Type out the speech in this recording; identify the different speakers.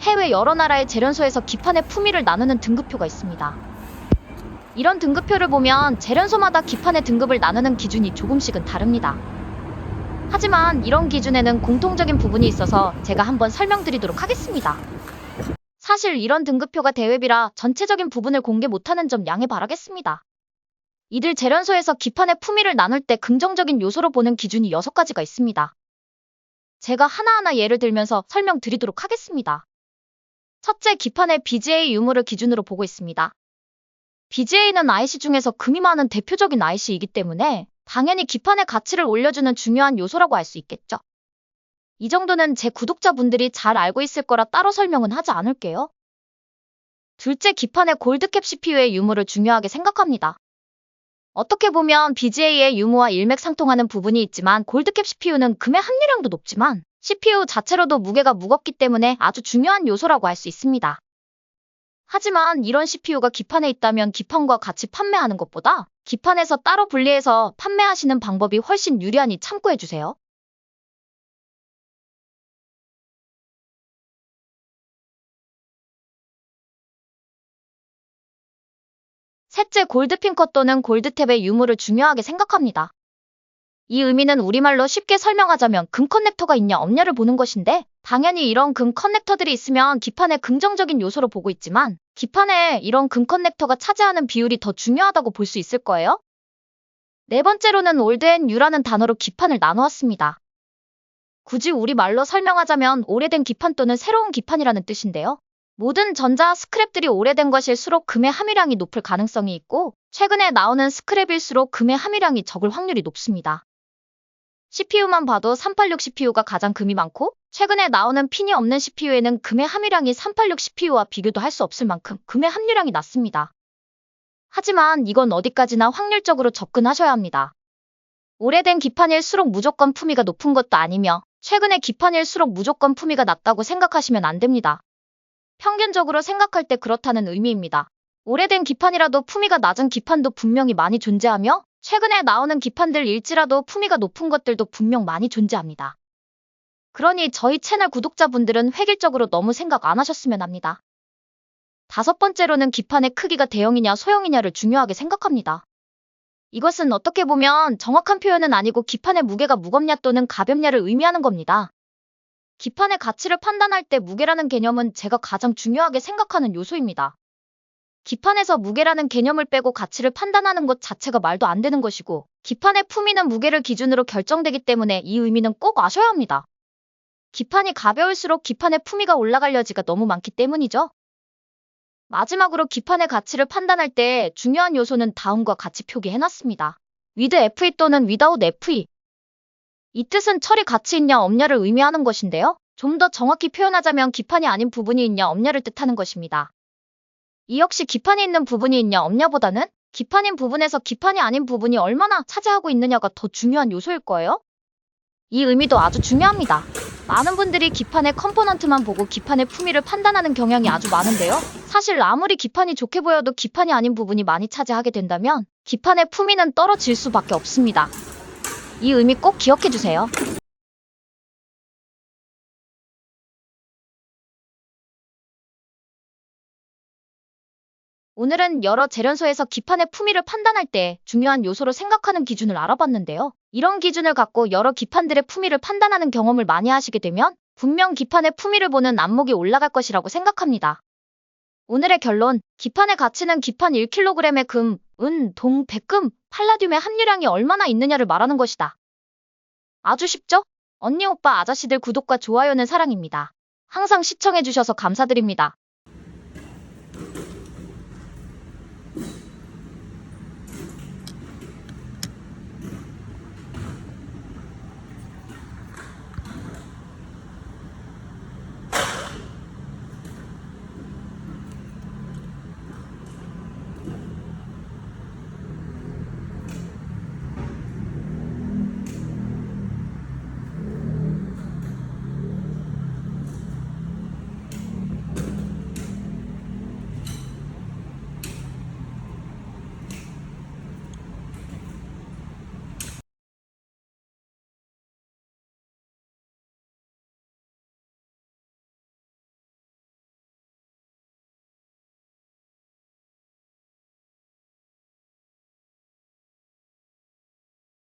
Speaker 1: 해외 여러 나라의 재련소에서 기판의 품위를 나누는 등급표가 있습니다. 이런 등급표를 보면 재련소마다 기판의 등급을 나누는 기준이 조금씩은 다릅니다. 하지만 이런 기준에는 공통적인 부분이 있어서 제가 한번 설명드리도록 하겠습니다. 사실 이런 등급표가 대회비라 전체적인 부분을 공개 못하는 점 양해 바라겠습니다. 이들 재련소에서 기판의 품위를 나눌 때 긍정적인 요소로 보는 기준이 6가지가 있습니다. 제가 하나하나 예를 들면서 설명드리도록 하겠습니다. 첫째, 기판의 BGA 유무를 기준으로 보고 있습니다. BGA는 IC 중에서 금이 많은 대표적인 IC이기 때문에 당연히 기판의 가치를 올려주는 중요한 요소라고 할 수 있겠죠. 이 정도는 제 구독자분들이 잘 알고 있을 거라 따로 설명은 하지 않을게요. 둘째, 기판의 골드캡 CPU의 유무를 중요하게 생각합니다. 어떻게 보면 BGA의 유무와 일맥상통하는 부분이 있지만 골드캡 CPU는 금의 함유량도 높지만 CPU 자체로도 무게가 무겁기 때문에 아주 중요한 요소라고 할 수 있습니다. 하지만 이런 CPU가 기판에 있다면 기판과 같이 판매하는 것보다 기판에서 따로 분리해서 판매하시는 방법이 훨씬 유리하니 참고해주세요. 셋째, 골드핑커 또는 골드탭의 유무를 중요하게 생각합니다. 이 의미는 우리말로 쉽게 설명하자면 금 커넥터가 있냐 없냐를 보는 것인데 당연히 이런 금 커넥터들이 있으면 기판의 긍정적인 요소로 보고 있지만 기판에 이런 금 커넥터가 차지하는 비율이 더 중요하다고 볼 수 있을 거예요. 네 번째로는 올드 앤 뉴라는 단어로 기판을 나누었습니다. 굳이 우리말로 설명하자면 오래된 기판 또는 새로운 기판이라는 뜻인데요. 모든 전자 스크랩들이 오래된 것일수록 금의 함유량이 높을 가능성이 있고 최근에 나오는 스크랩일수록 금의 함유량이 적을 확률이 높습니다. CPU만 봐도 386 CPU가 가장 금이 많고 최근에 나오는 핀이 없는 CPU에는 금의 함유량이 386 CPU와 비교도 할 수 없을 만큼 금의 함유량이 낮습니다. 하지만 이건 어디까지나 확률적으로 접근하셔야 합니다. 오래된 기판일수록 무조건 품위가 높은 것도 아니며 최근의 기판일수록 무조건 품위가 낮다고 생각하시면 안 됩니다. 평균적으로 생각할 때 그렇다는 의미입니다. 오래된 기판이라도 품위가 낮은 기판도 분명히 많이 존재하며 최근에 나오는 기판들 일지라도 품위가 높은 것들도 분명 많이 존재합니다. 그러니 저희 채널 구독자분들은 획일적으로 너무 생각 안 하셨으면 합니다. 다섯 번째로는 기판의 크기가 대형이냐 소형이냐를 중요하게 생각합니다. 이것은 어떻게 보면 정확한 표현은 아니고 기판의 무게가 무겁냐 또는 가볍냐를 의미하는 겁니다. 기판의 가치를 판단할 때 무게라는 개념은 제가 가장 중요하게 생각하는 요소입니다. 기판에서 무게라는 개념을 빼고 가치를 판단하는 것 자체가 말도 안 되는 것이고, 기판의 품위는 무게를 기준으로 결정되기 때문에 이 의미는 꼭 아셔야 합니다. 기판이 가벼울수록 기판의 품위가 올라갈 여지가 너무 많기 때문이죠. 마지막으로 기판의 가치를 판단할 때 중요한 요소는 다음과 같이 표기해놨습니다. with FE 또는 without FE. 이 뜻은 처리 가치 있냐 없냐를 의미하는 것인데요. 좀 더 정확히 표현하자면 기판이 아닌 부분이 있냐 없냐를 뜻하는 것입니다. 이 역시 기판이 있는 부분이 있냐 없냐보다는 기판인 부분에서 기판이 아닌 부분이 얼마나 차지하고 있느냐가 더 중요한 요소일 거예요. 이 의미도 아주 중요합니다. 많은 분들이 기판의 컴포넌트만 보고 기판의 품위를 판단하는 경향이 아주 많은데요. 사실 아무리 기판이 좋게 보여도 기판이 아닌 부분이 많이 차지하게 된다면 기판의 품위는 떨어질 수밖에 없습니다. 이 의미 꼭 기억해 주세요. 오늘은 여러 재련소에서 기판의 품위를 판단할 때 중요한 요소로 생각하는 기준을 알아봤는데요. 이런 기준을 갖고 여러 기판들의 품위를 판단하는 경험을 많이 하시게 되면 분명 기판의 품위를 보는 안목이 올라갈 것이라고 생각합니다. 오늘의 결론, 기판의 가치는 기판 1kg의 금, 은, 동, 백금, 팔라듐의 함유량이 얼마나 있느냐를 말하는 것이다. 아주 쉽죠? 언니, 오빠, 아저씨들 구독과 좋아요는 사랑입니다. 항상 시청해주셔서 감사드립니다.